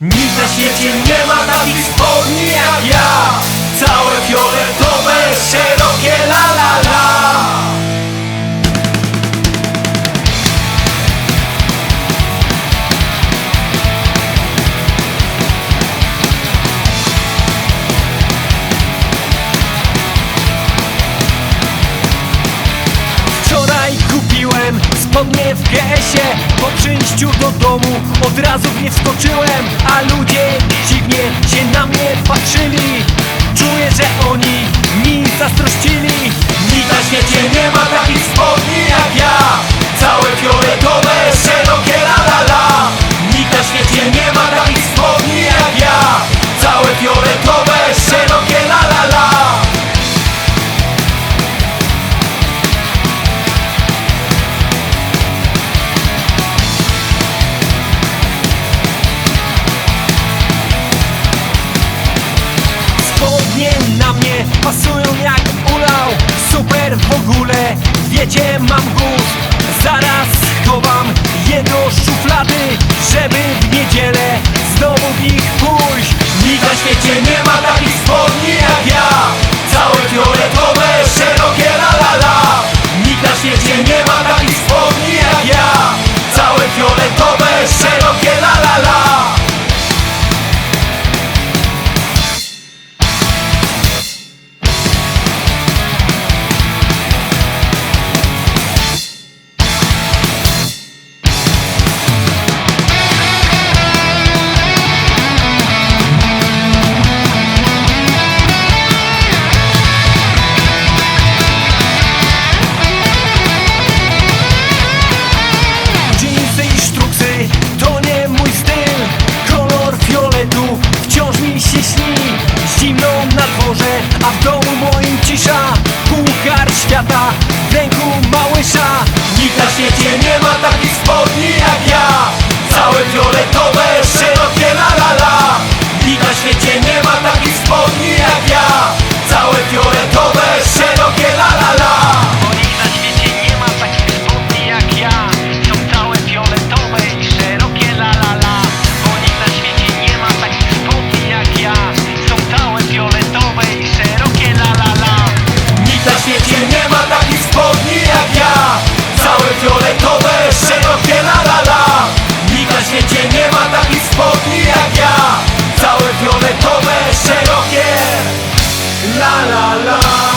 Nic na świecie nie ma takich spodni jak ja. Całe fioletowe to mnie w GS-ie Po przyjściu do domu od razu w nie wskoczyłem A ludzie dziwnie się na mnie patrzyli. Czuję, że oni pięknie na mnie Pasują jak ulał. Super w ogóle Wiecie, mam gust. się śni. Zimną na dworze, a w domu moim cisza. Puchar świata w ręku małysza Nikt na świecie nie ma takiego la la la.